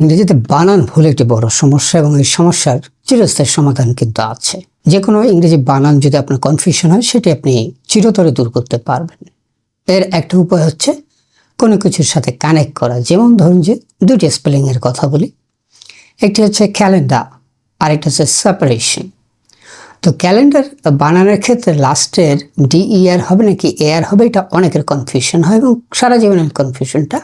ইংরেজিতে বানান ভুল একটি বড় সমস্যা এবং এই সমস্যার চিরস্থায়ী সমাধান কিন্তু আছে। যে কোনো ইংরেজি বানান যদি আপনার কনফিউশন হয়, সেটি আপনি চিরতরে দূর করতে পারবেন। এর একটা উপায় হচ্ছে কোনো কিছুর সাথে কানেক্ট করা। যেমন ধরুন যে দুটি স্পেলিংয়ের কথা বলি। একটি হচ্ছে ক্যালেন্ডার আরেকটা হচ্ছে সেপারেশন তো ক্যালেন্ডার বানানোর ক্ষেত্রে লাস্টের ডিইআর হবে নাকি এআর হবে, এটা অনেকের কনফিউশন হয় এবং সারা জীবনের কনফিউশনটা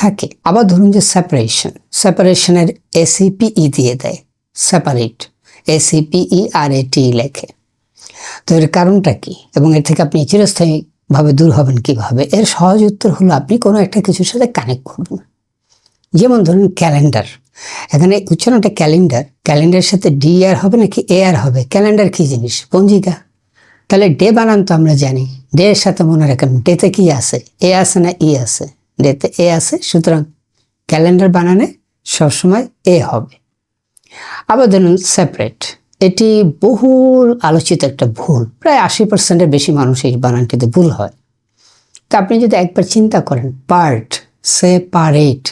থাকে। আবার ধরুন যে সেপারেশন সেপারেশনের এসিপিই দিয়ে দেয় সেপারেট এসিপিই আর এটি লেখে। তো এর কারণটা কি? এবং এর থেকে আপনি চিরস্থায়ীভাবে দূর হবেন কীভাবে? এর সহজ উত্তর হলো আপনি কোনো একটা কিছুর সাথে কানেক্ট করবেন যেমন ধরুন ক্যালেন্ডার এখানে উচ্চারণটা ক্যালেন্ডার ক্যালেন্ডারের সাথে ডি আর হবে নাকি এ আর হবে? ক্যালেন্ডার কি জিনিস? পঞ্জিকা। তাহলে ডে বানান তো আমরা জানি। ডে এর সাথে মনে রাখেন ডেতে কি আছে? এ আছে না ই আছে? ডেতে এ আছে, সুতরাং ক্যালেন্ডার বানানে সবসময় এ হবে। আবার ধরুন সেপারেট এটি বহুল আলোচিত একটা ভুল। প্রায় আশি পার্সেন্টের বেশি মানুষ এই বানানটিতে ভুল হয়। তা আপনি যদি একবার চিন্তা করেন পার্ট সেপারেট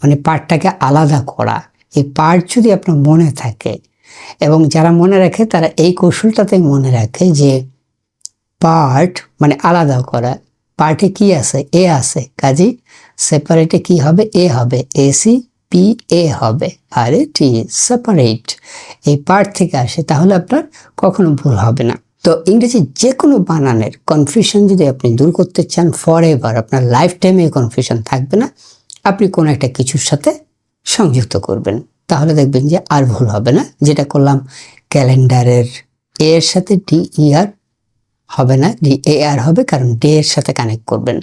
মানে পার্টটাকে আলাদা করা, এই পার্ট যদি আপনার মনে থাকে, এবং যারা মনে রাখে, তারা এই কৌশলটাতে মনে রাখে যে পার্ট মানে আলাদা করা পার্টে কি আছে? এ আছে। কাজে সেপারেটে কি হবে? এ হবে। এসি পি এ হবে। আর টি সেপারেট এই পার্ট থেকে আসে, তাহলে আপনার কখনো ভুল হবে না। তো ইংরেজি যে কোনো বানানের কনফিউশন যদি আপনি দূর করতে চান ফর এভার আপনার লাইফ টাইমে কনফিউশন থাকবে না, আপনি কোনো একটা কিছুর সাথে সংযুক্ত করবেন। তাহলে দেখবেন যে আর ভুল হবে না। যেটা করলাম, ক্যালেন্ডারের এ এর সাথে ডি আর হবে না ডি এ আর হবে, কারণ ডে এর সাথে কানেক্ট করবেন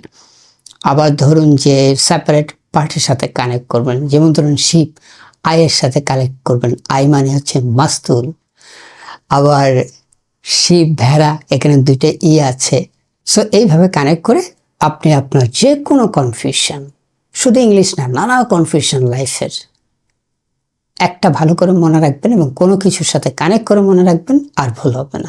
আবার ধরুন যে সেপারেট পার্টের সাথে কানেক্ট করবেন, যেমন ধরুন শিপ আয়ের সাথে কানেক্ট করবেন। আই মানে হচ্ছে মাস্তুল। আবার শিব ভেড়া, এখানে দুইটা ই আছে। সো এইভাবে কানেক্ট করে আপনি আপনার যে কোনো কনফিউশন শুধু ইংলিশ না, নানা কনফিউশন লাইফের একটা ভালো করে মনে রাখবেন এবং কোনো কিছুর সাথে কানেক্ট করে মনে রাখবেন, আর ভুল হবে না।